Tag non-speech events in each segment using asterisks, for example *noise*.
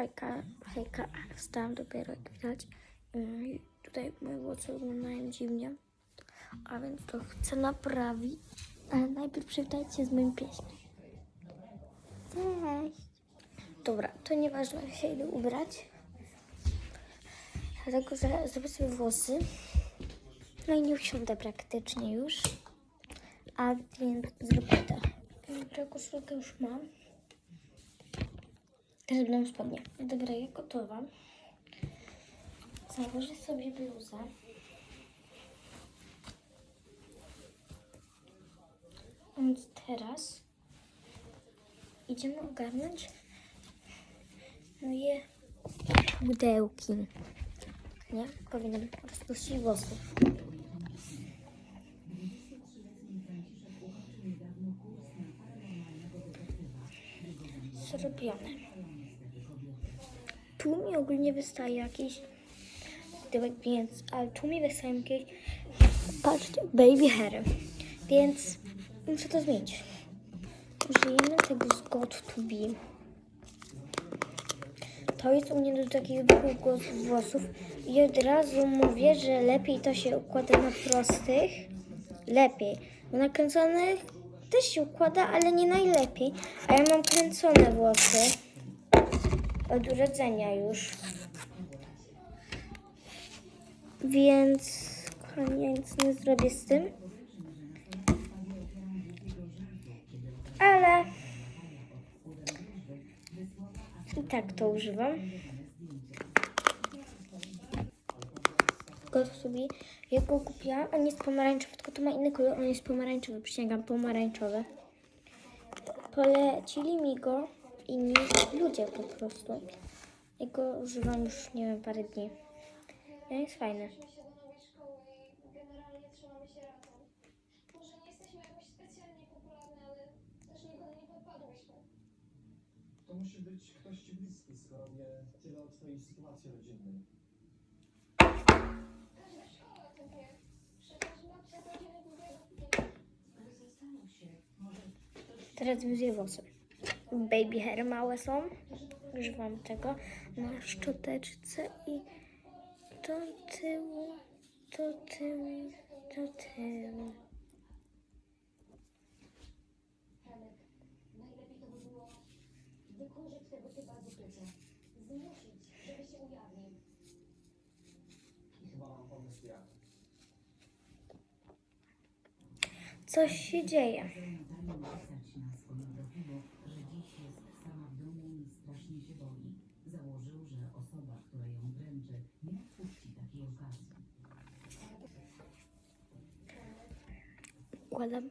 Hejka, hejka, wstałam dopiero jak widać. Mm, i Tutaj moje włosy wyglądają dziwnie, a więc to chcę naprawić. Ale najpierw przywitajcie się z moim pieśniem. Cześć! Dobra, to nieważne, jak się idę ubrać. Dlatego że zrobię sobie włosy. No i nie usiądę praktycznie już. A więc zrobię to. Dobra, koszulkę już mam. Będę spodnie. Dobra, ja gotowa. Założę sobie bluzę. Więc teraz idziemy ogarnąć moje pudełki. Nie? Powinnam rozpuścić włosy. Zrobione. Tu mi ogólnie wystaje jakiś pudełek, więc, ale tu mi wystają jakieś, patrzcie, baby hair. Więc muszę to zmienić. Użyjemy tego z God to Be. To jest u mnie do takich zwykłych włosów i od razu mówię, że lepiej to się układa na prostych. Lepiej. Bo na kręconych też się układa, ale nie najlepiej. A ja mam kręcone włosy od urodzenia już. Więc kochani, nic nie zrobię z tym. Ale i tak to używam. Go sobie, ja go kupiłam, on jest pomarańczowy, tylko to ma inny kolor, on jest pomarańczowy, przysięgam, pomarańczowy. Polecili mi go inni ludzie po prostu. Ja go używam już, nie wiem, parę dni. No jest fajny. nie nie. To musi być ktoś ci bliski, skoro wie tyle o twojej sytuacji rodzinnej. Teraz wyzję włosy. Baby hair małe są. Używam tego na szczoteczce i do tyłu, do tyłu, do tyłu. Henek, najlepiej to by było wykurzyć tego typa z ukrycia. Zmusić, żeby się ujawnił. I chyba mam pomysł jak. Coś się dzieje. Natalia napisać na swoim profilu, że dziś jest sama w domu i strasznie się boi. Założył, że osoba, która ją dręczy, nie odpuści takiej okazji. Układam lepiej. Tak, nie. Żeby było starcie z prawdziwym demonem.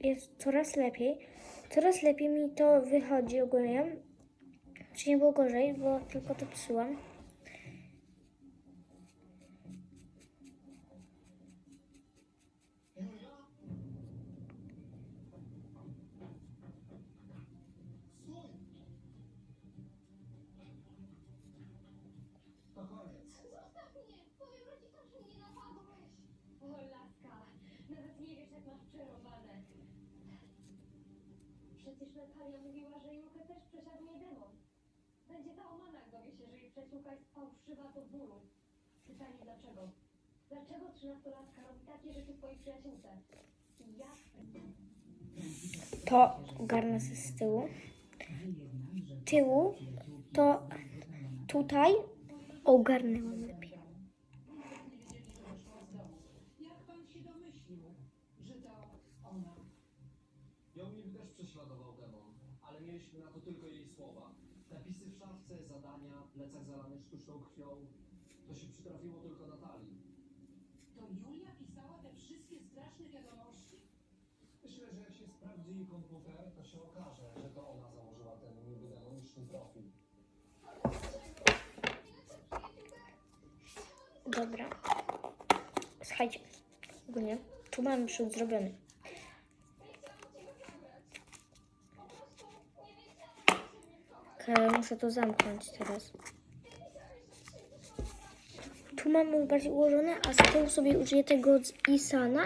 Jest coraz lepiej. Coraz lepiej mi to wychodzi ogólnie. Czy nie było gorzej, bo tylko to psułam. Natalia mówiła, że Julkę też prześladuje demon. Będzie załamana, jak dowie się, że jej przyjaciółka jest fałszywa do bólu. Pytanie dlaczego? Dlaczego trzynastolatka robi takie rzeczy twojej przyjaciółce? I jak To ogarnę sobie z tyłu. Tyłu to tutaj ogarnęłam lepiej. Jak pan się domyślił, że to ona? Ją niby też prześladował demon, ale mieliśmy na to tylko jej słowa. Napisy w szafce, zadania, plecak zalany sztuczną krwią. To się przytrafiło tylko Natalii. To Julia pisała te wszystkie straszne wiadomości? Myślę, że jak się sprawdzi jej komputer, to się okaże, że to ona założyła ten niby demoniczny profil. Dobra. Słuchajcie, ogólnie tu mam przód zrobiony. Okej, muszę to zamknąć teraz. tu mamy bardziej ułożone, a z tyłu sobie użyję tego z Isana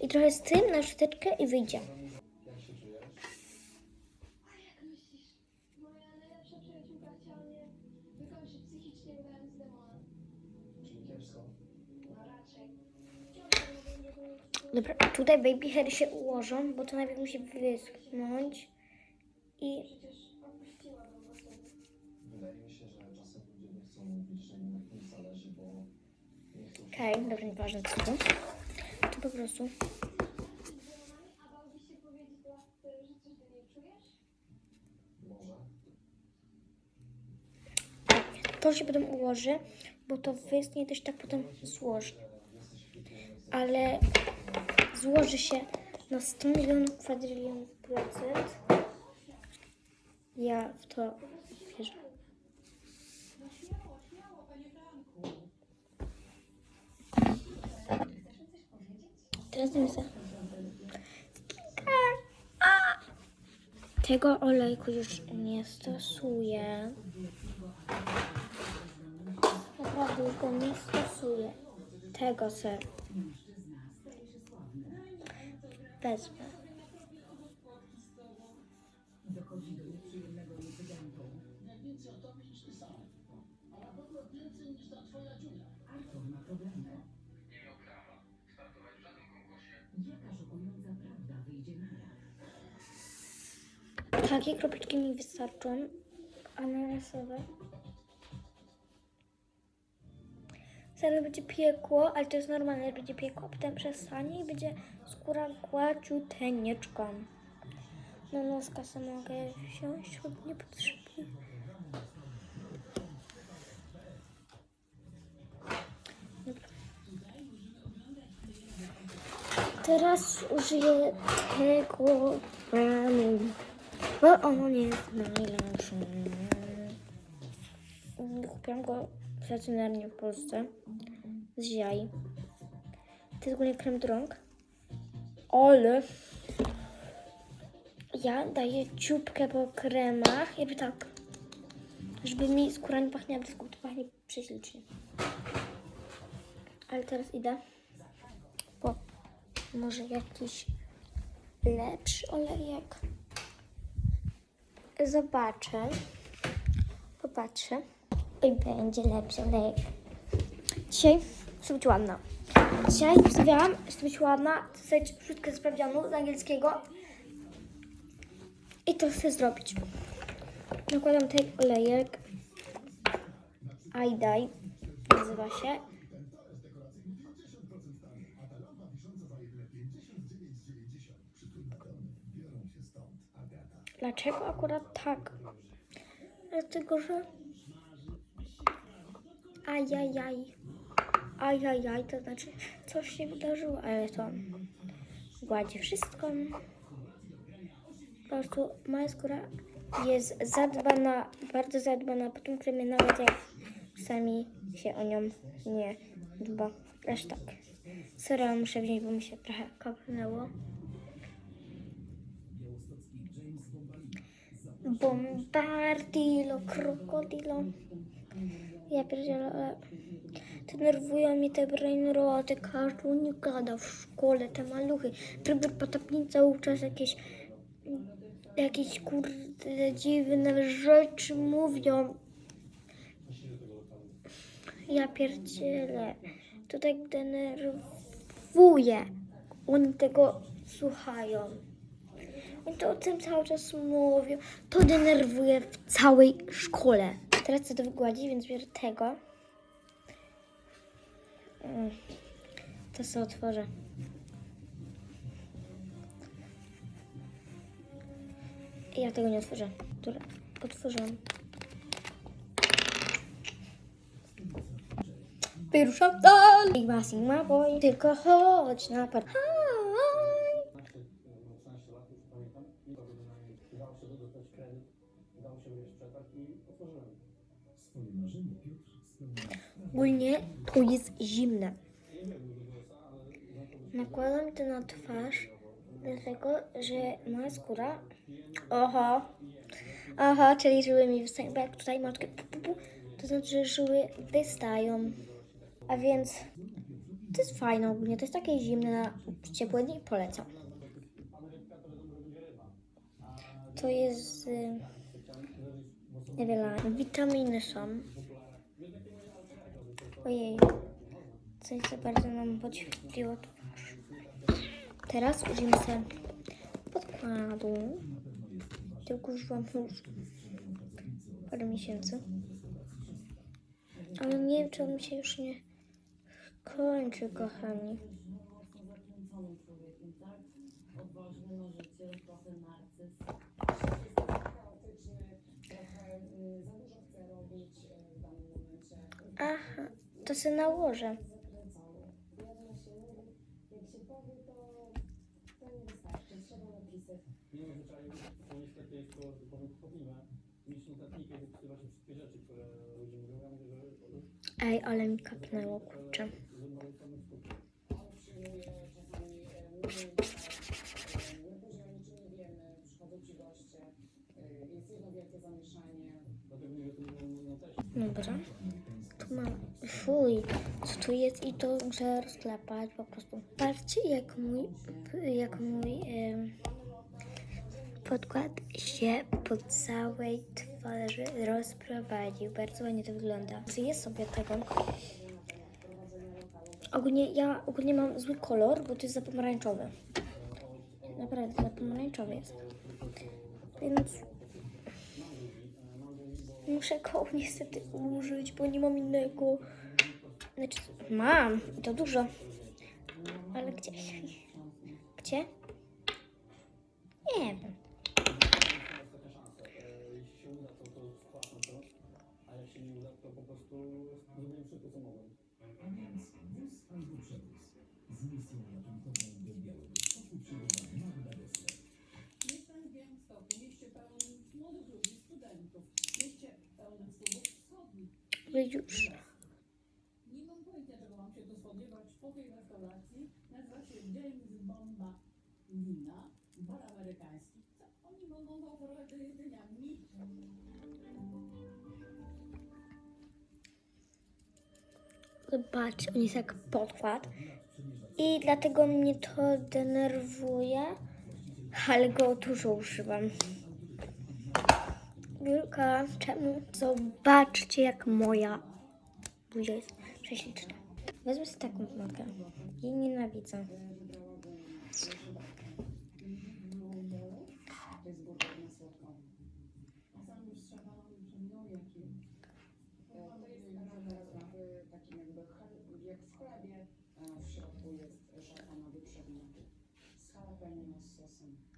i trochę z tym na szczoteczkę i wyjdzie. Dobra, tutaj baby hair się ułożą, bo to najpierw musi wyschnąć. I okej, dobra, nieważne co to. To po prostu? Może. to się potem ułoży, bo to wyschnie też tak potem złoży. Ale złoży się na 100 milionów kwadrylionów procent. Ja w to Tego olejku już nie stosuję. Naprawdę już go nie stosuję. Tego se wezmę. Takie kropeczki mi wystarczą. Ananasowe. Zaraz będzie piekło, ale to jest normalne, że będzie piekło, potem przestanie i będzie skóra gładziuteńeczką. Na noska sobie mogę wziąć, choć nie potrzebuję. Teraz użyję tego ranu, bo nie jest najlepsze. Kupiłam go stacjonarnie w Polsce z jaj. To jest ogólnie krem do rąk. Ale ja daję ciupkę po kremach, jakby tak, żeby mi skóra nie pachniała brzydko, to pachnie prześlicznie. Ale teraz idę po może jakiś lepszy olejek. Zobaczę. Popatrzę. I będzie lepszy olejek. Dzisiaj chcę być ładna. Dzisiaj chcę być ładna, być krótkę sprawdzianu z angielskiego. I to chcę zrobić. Nakładam tutaj olejek. I dye nazywa się. Dlaczego akurat tak? Dlatego, że... Ajajaj. Ajajaj, to znaczy coś się wydarzyło, ale to gładzi wszystko. Po prostu moja skóra jest zadbana, bardzo zadbana po tym kremie, nawet jak sami się o nią nie dba. Aż tak. Sorry, muszę wziąć, bo mi się trochę kapnęło. Bombardilo, krokodilo. Ja pierdzielę, denerwują mnie te brainroty, każdy nie gada w szkole, te maluchy. Trybut potopni cały czas jakieś, jakieś kurde dziwne rzeczy mówią. Ja pierdzielę, to tak denerwuje. Oni tego słuchają. Oni to o tym cały czas mówią. To denerwuje w całej szkole. Teraz chcę to wygładzić, więc biorę tego. Mm. To sobie otworzę. Ja tego nie otworzę. Dobra, otworzyłam. Wyruszam dalej. Sigma, Sigma boy. Tylko chodź na par. Ogólnie to jest zimne. Nakładam to na twarz, dlatego że moja skóra. Oho. Oho, czyli żyły mi wystają. Jak tutaj pu, to znaczy, że żyły wystają. A więc to jest fajne ogólnie. To jest takie zimne na ciepłe dni. Polecam. To jest y, niewiele. Witaminy są. Ojej. Coś za bardzo nam podświetliło twarz. Teraz użyjemy sobie podkładu. Tylko użyłam już parę miesięcy. Ale nie wiem, czy on się już nie kończy, kochani. Aha, to się nałożę. Ej, ale mi kapnęło, kurczę. zębały same skutki. On przyjmuje czasami y, mówię, tak, y, my później o niczym nie wiemy, przychodzą ci goście, y, jest jedno wielkie zamieszanie. Dlatego mówię, to nie na teście. Dobra. Tu mam. Fuj, co tu jest i to muszę rozklepać po prostu. Patrzcie, jak mój, jak mój podkład się po całej twarzy rozprowadził. Bardzo ładnie to wygląda. Zję sobie tego. Ogólnie ja ogólnie mam zły kolor, bo to jest za pomarańczowy. Naprawdę za pomarańczowy jest. Więc Muszę go *laughs* niestety użyć, bo nie mam innego. Znaczy, mam, i to dużo. Ale gdzie? *laughs* Gdzie? Nie wiem. Jeśli Zobaczcie, on jest jak podkład. I dlatego mnie to denerwuje. Ale go dużo używam. Julka, czemu? Zobaczcie, jak moja buzia jest prześliczna. Wezmę sobie taką pomadkę. Jej nienawidzę. To jest burger na słodko. A sam już trzeba, no jaki. To jest burger w takim jakby chle- jak w chlebie. e, W środku jest szafranowy przedmiot z jalapeno z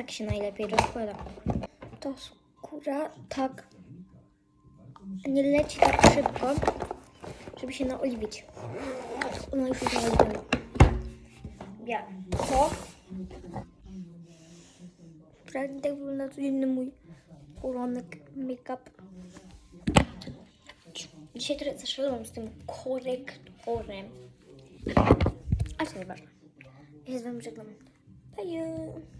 tak się najlepiej rozkłada. To skóra tak nie leci tak szybko, żeby się naoliwić. Ona już jest naoliwiona. Ja to Prawie tak wygląda codzienny mój koronek make-up. Dzisiaj trochę zaszedłem z tym korektorem. A co nieważne. Ja się z wami żegnam. Bye.